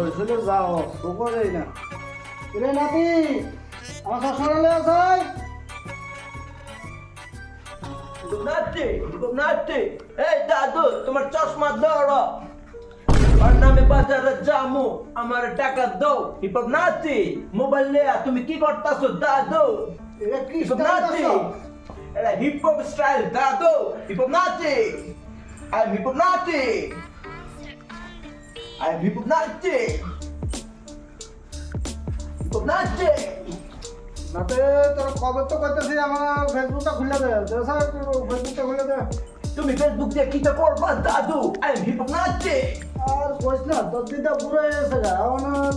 হয়েছিল যাও তোকে যাই না রে নাতি আমার শাশুড়ি লে আছে? নাচতে নাচতে এই দাদু তোমার চশমা ধরো। আর নামে বাজারে জামু আমার টাকা দাও। হিপপ নাচি মোবাইল নিয়ে তুমি কি করতেছো দাদু? এটা কি নাচি আছে? এটা হিপ হপ স্টাইল দাদু। হিপপ নাচি আই হিপপ নাচি আই হিপপ নাচি হিপপ নাচি নাতে তোর কবে তো করতেছি আমার ফেসবুকটা খুলে দে। দেশা ফেসবুকটা খুলে দে। তুমি ফেসবুক দিয়ে কি করবা দাদু? আই আর কইস না পুরো এসে গা।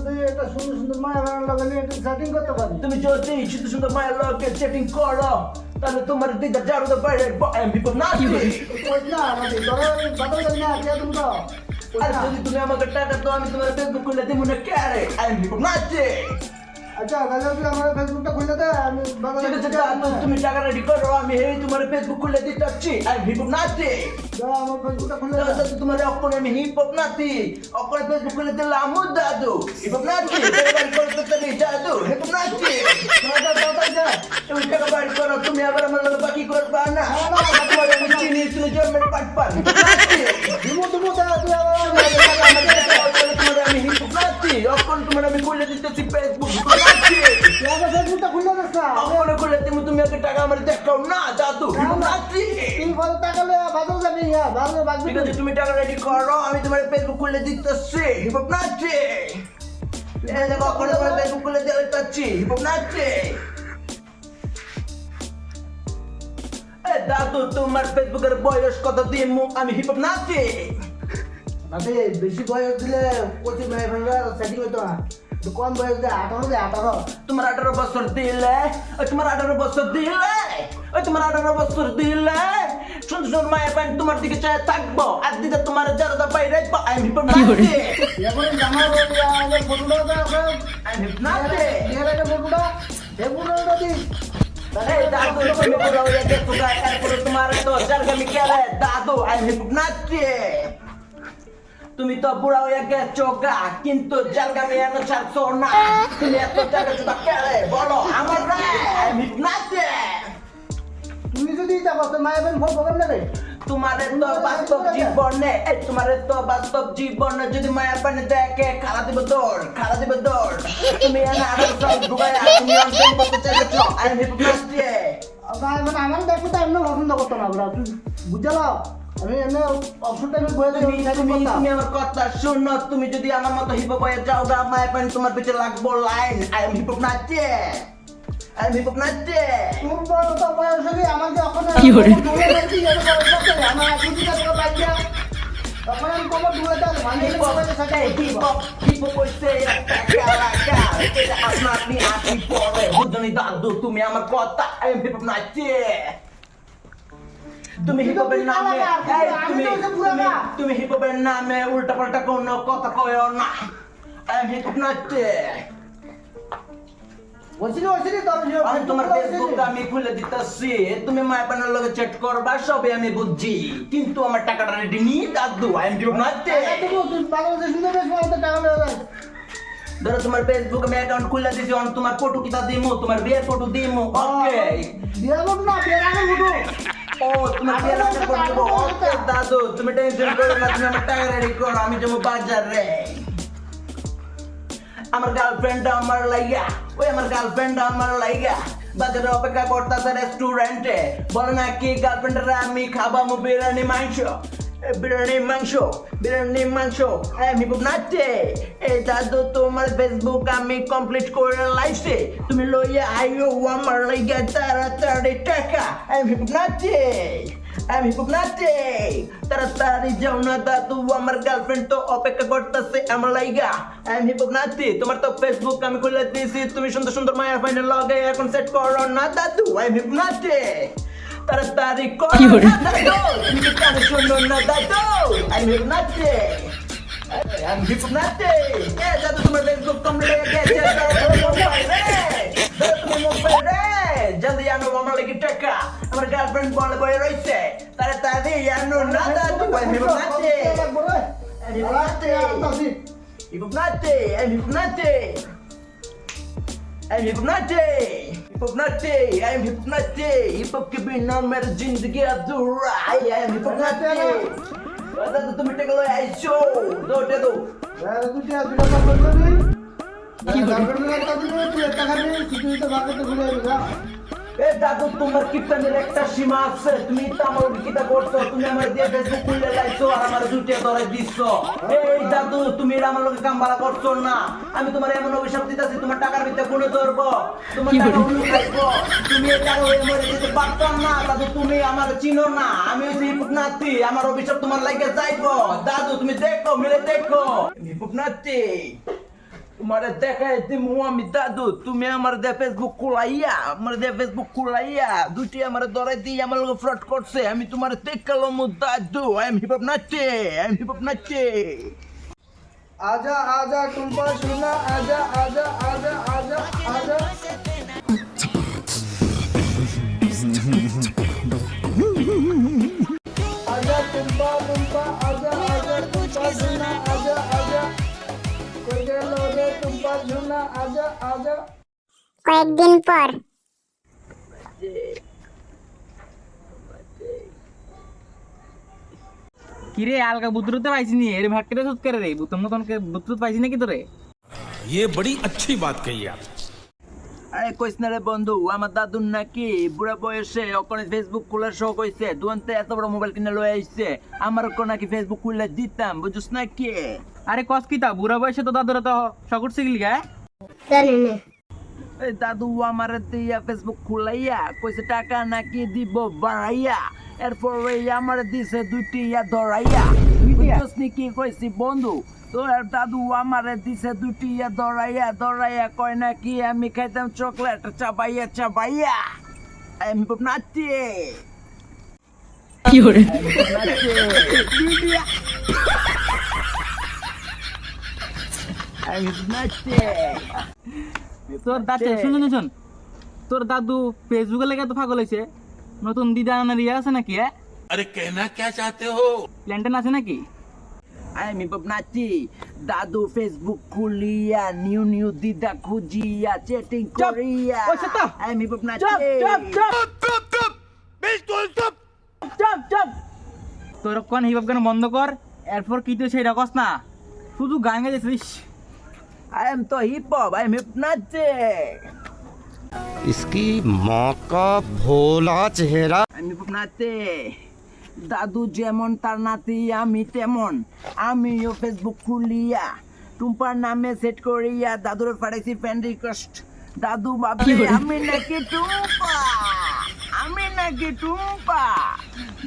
তুই একটা সুন্দর সুন্দর মায়া বানান লাগালি একটু সেটিং করতে পারি তুমি যদি সুন্দর সুন্দর মায়ের লোকে চেটিং করো তাহলে তোমার দিদা জারুদের বাইরে কইস না তোরা বাদল না কে তুমি তো আর যদি তুমি আমাকে টাকা দাও আমি তোমার ফেসবুক খুলে দিব না ক্যারে এমপি নাচি আচ্ছা তাহলে তুই আমার ফেসবুকটা খুলে দে আমি বাদল ঠিক আছে দাদু তুমি টাকা রেডি করো আমি এই তোমার ফেসবুক খুলে দিতে যাচ্ছি এমপি নাচি আমার ফেসবুকটা খুলে দে দাদু তোমার অক্ষরে আমি হিপ হপ নাচি অক্ষরে ফেসবুক খুলে দিলাম দাদু হিপ হপ নাচি বাড়ি করতে চাই দাদু হিপ হপ নাচি দাদা দাদা যা তুমি টাকা বাড়ি করো তুমি আবার আমার লগে বাকি করবা না তোমার আমি চিনি তুমি জন্মের পাট পান দেখাও না হপ নাচি তুই বলে টাকা লয়ে বাদল যাবি হ্যাঁ বাদল বাগবি ঠিক আছে তুমি টাকা রেডি করো আমি তোমার ফেসবুক খুলে দিতেছি হিপ হপ নাচি এই দেখো অক্ষরে তোমার ফেসবুক খুলে দিতে চাচ্ছি হিপ হপ নাচি এ দাদু তোমার ফেসবুকের বয়স কত দিমু আমি হিপ হপ নাচি নাতে বেশি বয়স দিলে কোচি মেয়ে ফেলবে সেটিং হইতো না। কম বয়স দে আঠারো দে আঠারো। তোমার আঠারো বছর দিলে তোমার আঠারো বছর দিলে ওই তোমার আঠারো বছর দিলে। সুন্দর সুন্দর মায়ের প্যান্ট তোমার দিকে চায় থাকব। আর দিদা তোমার জারদা বাইরে আমি হিপ হপ নাচি এখন জামার ফটোটা আছে আমি হিপ নাচি বিয়ের আগে ফটোটা এই ফটোটা দিস এই দাদু তুমি পুরো হয়ে গেছো গা এরপরে তোমার তো জারগামি কেলে দাদু আমি হিপ হপ নাচি তুমি তো বুড়া হয়ে গেছো গা কিন্তু জারগামি এনে ছাড়ছো না। তুমি এত জায়গা চুটা কেলে বলো আমার রে আমি হিপ নাচি তুই যদি এটা করতে মায়ের বেন ফোন করবেন না রে? তোমারে তো বাস্তব জীবনে এই তোমারে তো বাস্তব জীবনে যদি মায়া পানি দেখে খালা দিব দৌড় খালা দিব দৌড়। তুমি আরও সব করতে চাইছো মানে আমার দেখো তো এমনি পছন্দ করতো না বড়া বুঝালো? আমি এমনি অপশন টাইমে বয়ে তুমি তুমি তুমি আমার কথা শুনো তুমি যদি আমার মতো হিপ যাও গা মায়া পানি তোমার পিছে লাগবো লাইন। আই এম হিপ নাচি আই এম হিপ নাচি তোর বড় তো বয়স হলে আমাকে ওখানে কি করে? আমার তখন আমি কবর দূরে যাব মানে হিপ আপনা আপনি দাদু তুমি আমার কথা নাচি তুমি হিপ হপের নামে তুমি তুমি তুমি হিপ হপের নামে উল্টা পাল্টা কোনো কথা কয়ও না। আই এম হিপ নাচি আমি তোমার ফেসবুক আমি খুলে দিতেছি। তুমি মায়ের লগে চ্যাট করবা সবে আমি বুঝছি। কিন্তু আমার টাকাটা রেডি নি দাদু আই এম হিপ নাচি ধরো তোমার ফেসবুক আমি অ্যাকাউন্ট খুলে দিছি অন তোমার ফটো দিমু তোমার বিয়ের ফটো দিমু ওকে ও তোমার বিয়ের একটা ফটো। ওকে দাদু তুমি টেনশন করো না তুমি আমার টাকা রেডি করো আমি যাব বাজারে। আমার গার্লফ্রেন্ড আমার লাইগা। ওই আমার গার্লফ্রেন্ড আমার লাইগা। বাজারে অপেক্ষা করতেছে রেস্টুরেন্টে বলে না কি গার্লফ্রেন্ডের আমি খাবামু বিরিয়ানি মাংস। বিরিয়ানি মাংস বিরিয়ানি মাংস। আমি নাচতে এই দাদু তোমার ফেসবুক আমি কমপ্লিট করে লাইছে। তুমি লইয়া আইও আমার লাইগা, তাড়াতাড়ি টাকা। আমি নাচতে আমি নাচতে তাড়াতাড়ি যাও না দাদু আমার গার্লফ্রেন্ড তো অপেক্ষা করতেছে আমার লাইগা। আমি নাচতে তোমার তো ফেসবুক আমি খুলে দিয়েছি তুমি সুন্দর সুন্দর মায়ের ফাইনাল লগে এখন সেট করো না দাদু আমি নাচতে তাড়াতাড়ি করো? না দাদু তুমি কি কানে শোনো না দাদু? আমি নাচতে আমি নাচতে এ দাদু তোমার ফেসবুক কমপ্লিট হয়ে গেছে। আনো আমার লাগি টাকা আমার গার্লফ্রেন্ড বলে বয়ে রইছে তাড়াতাড়ি আনো না দাদু আমি হিপ নাচতে আমি নাচতে Hypnate, I'm hypnate. I'm hypnate. Hypnate, I'm hypnate. Hip hop के बिना मेरी जिंदगी अधूरा है. I'm hypnate. दादा तो तुम्हें टेक लो आइसो. दो दे दो. দুটা দুটা কাম করবি গার্লফ্রেন্ড একটা দিলে তুই একটা খাবি তুই তো ভাগে তো ঘুরে যা এ দাদু তোমার কীর্তনের একটা সীমা আছে। তুমি তো আমার কিতা করছ তুমি আমার দিয়ে ফেসবুক খুলে লাইছো আর আমার দুইটা ধরে দিচ্ছ। এই দাদু তুমি আমার লোকে কাম ভাড়া করছ না। আমি তোমার এমন অভিশাপ দিতেছি তোমার টাকার ভিতরে কোনে ধরবো। তোমার টাকা উনি খাইবো তুমি এই টাকা হয়ে মরে যেতে পারতাম না। দাদু তুমি আমার চিনো না। আমি হচ্ছি আমার অভিশাপ তোমার লাগে যাইবো। দাদু তুমি দেখো মিলে দেখো। হিপুকনাথি তোমারে দেখাই দিমু আমি দাদু তুমি আমার দে ফেসবুক কুলাইয়া আমার দে ফেসবুক কুলাইয়া দুটি আমার দরাই দিই আমার লোক ফ্রড করছে আমি তোমার দেখালাম দাদু আই এম হিপ নাচে আই এম হিপ হপ নাচে আজা আজা টুম্পা শুনা আজা আজা আজা আজা আজা কয়েকদিন পর কিরে আলকা বুতরুতে পাইছি নি এর ভাগ কেটে সুত করে রে বুতর মতন বুতরুত পাইছি নাকি তোরে ये बड़ी अच्छी बात कही आप আরে কইস না রে বন্ধু আমার দাদুর নাকি বুড়া বয়সে ওখানে ফেসবুক খোলার শখ হয়েছে দুয়ান্তে এত বড় মোবাইল কিনে লয়ে আইছে আমার কো নাকি ফেসবুক খুললে দিতাম বুঝছিস নাকি আরে কস কিতা বুড়া বয়সে তো দাদুরা তো শকুর শিখলি গা জানি না। এই দাদু আমার দিয়া ফেসবুক খুলাইয়া কইছে টাকা নাকি দিব বাড়াইয়া? এরপরে আমার দিছে দুটি ইয়া ধরাইয়া। বুঝছস কি কইছি বন্ধু? তো আর দাদু আমার দিছে দুটি ইয়া ধরাইয়া ধরাইয়া কয় নাকি আমি খাইতাম চকলেট চাবাইয়া চাবাইয়া। আমি নাচি কি হরে নাচি তোর দাঁতে শুনুন শুন তোর দাদু ফেসবুকে লেগে তো পাগল হয়েছে। নতুন দিদা ইয়ে আছে নাকি আরে কেনা কে চাতে হো? প্ল্যান্টেন আছে নাকি? আমি নাচি দাদু ফেসবুক খুলিয়া নিউ নিউ দিদা খুঁজিয়া চেটিং করিয়া। আমি নাচি তোর কোন হিপ গান বন্ধ কর এরপর কি তুই সেটা কস না। শুধু গান গাইছিস আই এম তো হিপ হপ আই এম নাচে इसकी माँ का भोला चेहरा আমি নাচে দাদু যেমন তার নাতি আমি তেমন আমিও ফেসবুক খুলিয়া টুম্পার নামে সেট করিয়া দাদুর পাঠাইছি ফ্রেন্ড রিকোয়েস্ট দাদু ভাবে আমি নাকি টুম্পা আমি নাকি টুম্পা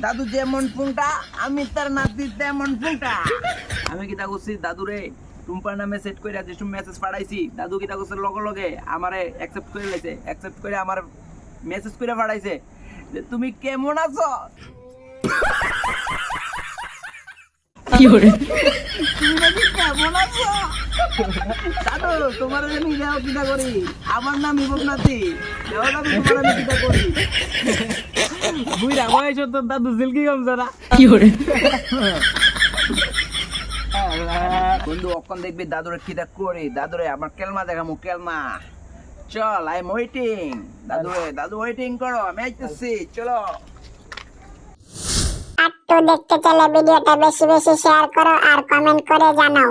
দাদু যেমন পুংটা আমি তার নাতি তেমন পুংটা আমি কিতা করছি দাদুরে টুম্পার নামে সেট করে যে মেসেজ পাঠাইছি দাদু কিতা করছে লগে লগে আমারে অ্যাকসেপ্ট করে লাইছে অ্যাকসেপ্ট করে আমার মেসেজ করে পাঠাইছে যে তুমি কেমন আছো? তুমি নাকি কেমন আছো? দাদু তোমার আমি যাও কিটা করি। আমার নাম যাও দাদু তোমার আমি কিটা করি? বুইরা বয়স তোর দাদু সিল্কি কমছে না। বন্ধু অক্ষণ দেখবি দাদুরে কিটা করি? দাদুরে, আমার কেলমা দেখামু, কেলমা। চল, আই এম ওয়েটিং দাদুরে, দাদু ওয়েটিং করো, আমি আইতেছি, চলো। আর তো দেখতে চলে ভিডিওটা বেশি বেশি শেয়ার করো আর কমেন্ট করে জানাও।